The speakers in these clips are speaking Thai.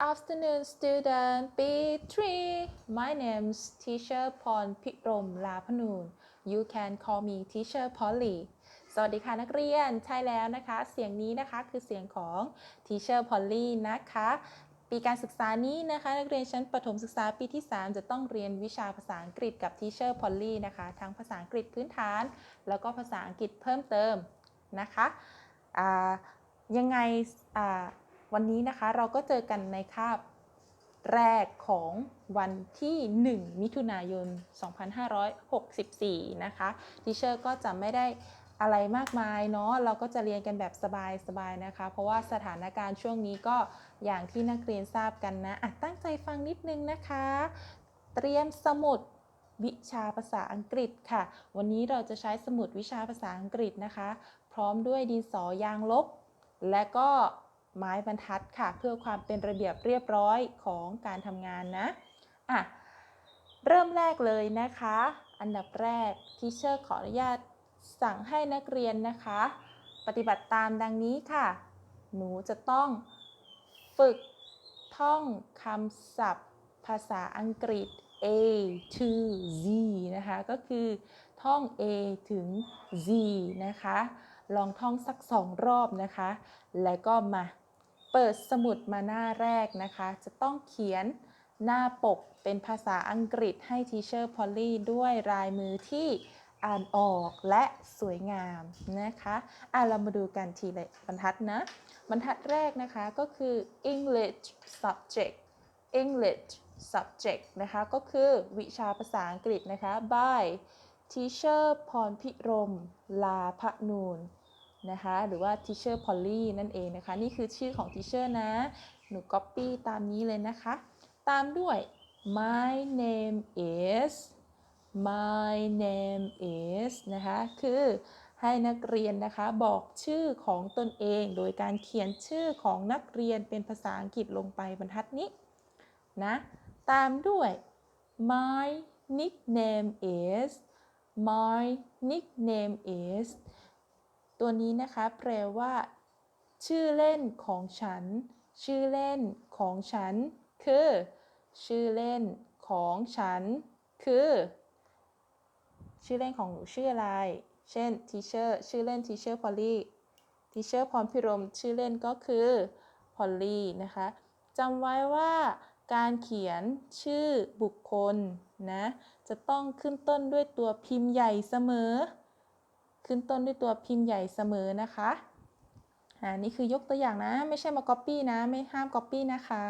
afternoon student B3 my name's teacher พรพิรมลาพนูน you can call me teacher Polly สวัสดีค่ะนักเรียน ใช่แล้วนะคะ เสียงนี้นะคะคือเสียงของ teacher Polly นะคะ ปีการศึกษานี้นะคะ นักเรียนชั้นประถมศึกษาปีที่ 3 จะต้องเรียนวิชาภาษาอังกฤษกับ teacher Polly นะคะ ทั้งภาษาอังกฤษพื้นฐาน แล้วก็ภาษาอังกฤษเพิ่มเติมนะคะยังไง วันนี้นะคะเราก็เจอกันในคาบแรกของวันที่ 1 มิถุนายน 2564 นะคะทีเชอร์ก็จะไม่ได้อะไรมากมายเนาะเราก็จะเรียนกันแบบสบายๆนะคะ เพราะว่าสถานการณ์ช่วงนี้ก็อย่างที่นักเรียนทราบกันนะอะตั้งใจฟังนิดนึงนะคะ เตรียมสมุดวิชาภาษาอังกฤษค่ะ วันนี้เราจะใช้สมุดวิชาภาษาอังกฤษนะคะ พร้อมด้วยดินสอยางลบ และก็ ไม้บรรทัดค่ะ เพื่อความเป็นระเบียบเรียบร้อยของการทำงานนะอะเริ่มแรกเลยนะคะ อันดับแรกทีเชอร์ขออนุญาตสั่งให้นักเรียนนะคะ ปฏิบัติตามดังนี้ค่ะ หนูจะต้องฝึกท่องคำศัพท์ ภาษาอังกฤษ A to Z นะคะ ก็คือท่อง A ถึง Z นะคะ ลองท่องสักสองรอบนะคะ แล้วก็มา เปิดสมุดมาหน้าแรกนะคะ จะต้องเขียนหน้าปกเป็นภาษาอังกฤษให้ทีเชอร์พอลลี่ด้วยลายมือที่อ่านออกและสวยงามนะคะอะเรามาดูกันทีละบรรทัดนะ บรรทัดแรกนะคะก็คือ English subject English subject นะคะก็คือวิชาภาษาอังกฤษนะคะ by teacher พรพิรม ลาพนูน นะคะหรือว่า teacher Polly นั่นเองนะคะ นี่คือชื่อของ teacher นะ หนู copy ตามนี้เลยนะคะ ตามด้วย my name is my name is นะคะ คือให้นักเรียนนะคะบอกชื่อของตนเองโดยการเขียนชื่อของนักเรียนเป็นภาษาอังกฤษลงไปบรรทัดนี้นะตามด้วย my nickname is my nickname is ตัวนี้นะคะแปลว่า ชื่อเล่นของฉัน ชื่อเล่นของฉัน คือ ชื่อเล่นของฉัน คือ ชื่อเล่นของหนูชื่ออะไร เช่น teacher ชื่อเล่น teacher Polly teacher พรพิรมชื่อเล่นก็คือ Polly นะคะจำไว้ว่าการเขียนชื่อบุคคลนะ จะต้องขึ้นต้นด้วยตัวพิมพ์ใหญ่เสมอ ขึ้นต้นด้วยตัวพิมพ์ใหญ่เสมอนะคะอ่านี่คือยกตัวอย่างนะ ไม่ใช่มา copy นะไม่ห้าม copy นะคะ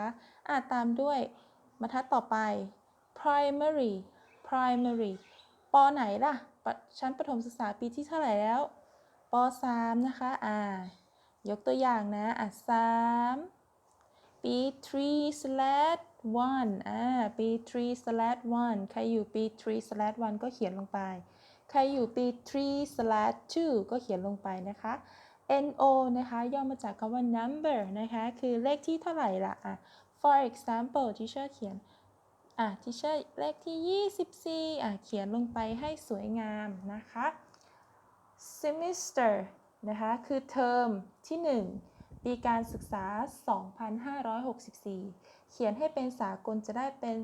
อ่าตามด้วยบรรทัดต่อไป primary primary ปอไหนล่ะ ชั้นประถมศึกษาปีที่เท่าไหร่แล้วป3นะคะอ่ายกตัวอย่างนะอะ3 B3 slash 1อ่า B3 slash 1ใครอยู่ B3 slash 1ก็เขียนลงไป ใครอยู่ B3 slash 2ก็เขียนลงไปนะคะ NO นะคะย่อมาจากคำว่า number นะคะคือเลขที่เท่าไหร่ล่ะอะ for example teacher เขียนอะ teacher เลขที่ 24อะเขียนลงไปให้สวยงามนะคะ semester นะคะคือเทอมที่ 1 ปีการศึกษา 2564 เขียนให้เป็นสากลจะได้เป็น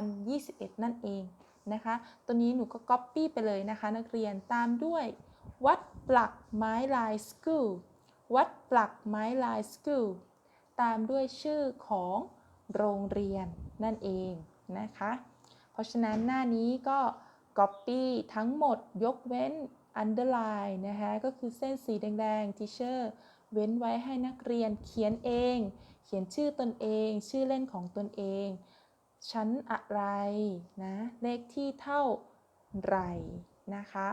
2021 นั่นเอง นะคะ ตัวนี้หนูก็ copy ไปเลยนะคะ นักเรียนตามด้วยวัดปลักไม้ลาย school วัดปลักไม้ลาย school ตามด้วยชื่อของโรงเรียนนั่นเองนะคะ เพราะฉะนั้นหน้านี้ก็ copy ทั้งหมดยกเว้น underline นะคะ ก็คือเส้นสีแดงๆ teacher เว้นไว้ให้นักเรียนเขียนเอง เขียนชื่อตนเอง ชื่อเล่นของตนเอง ชั้นอะไรนะเลขที่เท่าไรนะคะ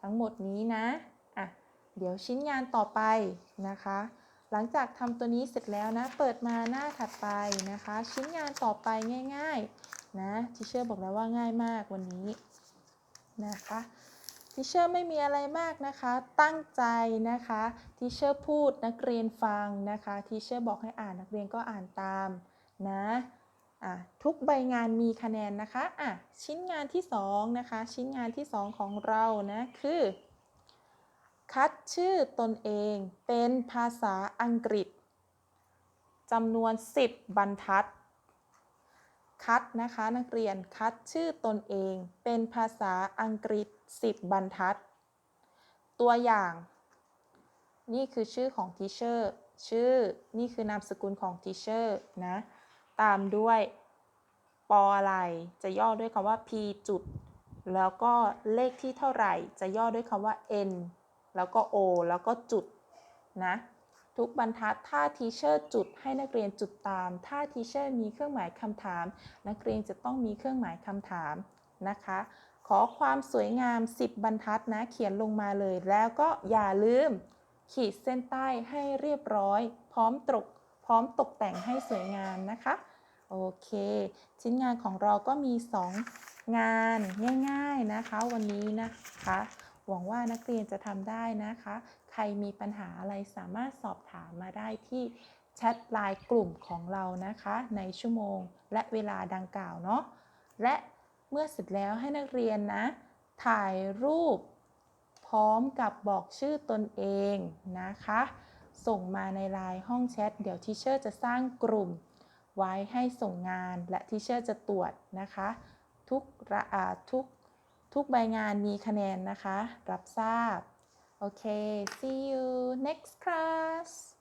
ทั้งหมดนี้นะอะเดี๋ยวชิ้นงานต่อไปนะคะ หลังจากทำตัวนี้เสร็จแล้วนะ เปิดมาหน้าถัดไปนะคะ ชิ้นงานต่อไปง่าย ๆนะทิเชอร์บอกแล้วว่าง่ายมากวันนี้นะคะทิเชอร์ไม่มีอะไรมากนะคะ ตั้งใจนะคะทิเชอร์พูดนักเรียนฟังนะคะทิเชอร์บอกให้อ่านนักเรียนก็อ่านตามนะ ทุกใบงานมีคะแนนนะคะอะชิ้นงานที่2นะคะ ชิ้นงานที่ 2 ของเรานะคือ คัดชื่อตนเองเป็นภาษาอังกฤษจำนวน 10 บรรทัด คัดนะคะนักเรียนคัดชื่อตนเอง เป็นภาษาอังกฤษ 10 บรรทัด ตัวอย่าง นี่คือชื่อของทีเชอร์ชื่อนี่คือนามสกุลของทีเชอร์นะ ตามด้วย ปออะไร จะย่อด้วยคำว่า p จุด แล้วก็เลขที่เท่าไหร่ จะย่อด้วยคำว่า n แล้วก็ o แล้วก็จุดนะทุกบรรทัดถ้าทีเชอร์จุดให้นักเรียนจุดตาม ถ้าทีเชอร์มีเครื่องหมายคำถาม นักเรียนจะต้องมีเครื่องหมายคำถามนะคะ ขอความสวยงาม 10 บรรทัดนะ เขียนลงมาเลย แล้วก็อย่าลืม ขีดเส้นใต้ให้เรียบร้อย พร้อมตก พร้อมตกแต่งให้สวยงามนะคะ โอเค ชิ้นงานของเราก็มี 2 งานง่าย ๆนะคะ วันนี้นะคะ หวังว่านักเรียนจะทำได้นะคะ ใครมีปัญหาอะไรสามารถสอบถามมาได้ที่แชทไลน์กลุ่มของเรานะคะ ในชั่วโมงและเวลาดังกล่าวเนาะและเมื่อเสร็จแล้วให้นักเรียนนะ ถ่ายรูป พร้อมกับบอกชื่อตนเองนะคะ ส่งมาในไลน์ห้องแชท เดี๋ยวทีเชอร์จะสร้างกลุ่ม ไว้ให้ส่งงานและทีเชอร์จะตรวจนะคะ ทุกระอาทุกทุกใบงานมีคะแนนนะคะ รับทราบ โอเค see you next class